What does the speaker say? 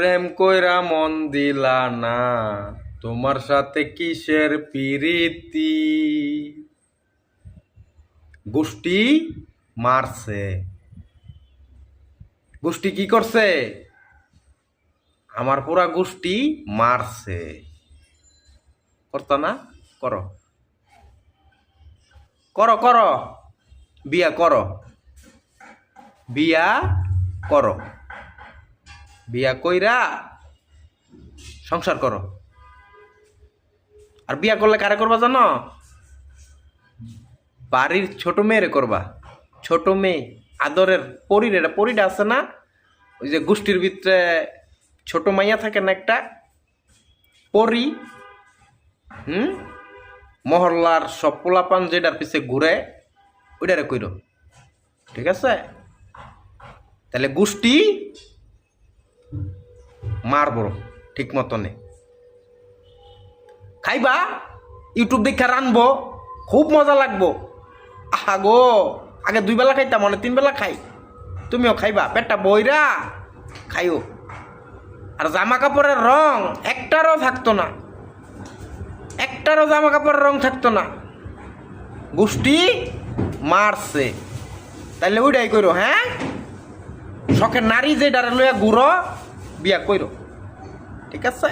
প্রেম কইরা মন দিলা না, তোমার সাথে কিসের পিরিতি? গোষ্ঠী মারছে। গোষ্ঠী কি করছে? আমার পুরা গোষ্ঠী মারছে। করতা না? করো। করো করো। বিয়া করো। বিয়া করো। বিয়া কইরা সংসার করো। আর বিয়া করলে কারে করবা জানো? বাড়ির ছোট মেয়েরে করবা। ছোট মেয়ে আদরের পরির, এটা পরিটা আছে না? ওই যে গোষ্ঠীর ভিতরে ছোট মাইয়া থাকে না একটা? পরি, হুম? মহল্লার সব পোলাপান যেটার পিছে ঘুরে, ওইটারে কইর। ঠিক আছে? তাহলে গোষ্ঠী মারব, ঠিক মতনে। খাইবা? ইউটিউব দেখে রানবো, খুব মজা লাগবো। আহা গো, আগে দুই বেলা খাইতাম মনে তিন বেলা খাই। তুমিও খাইবা, পেটটা বইরা খাইও। আর জামা কাপড়ের রং একটারও থাকতো না। একটারও জামা কাপড়ের রং থাকতো না। গোষ্ঠী মারছে। তাইলে ওইটাই করো হ্যাঁ? শখের নারী যে ডারে লইয়া ঘুরো বিয়া কইরো। ঠিক আছে?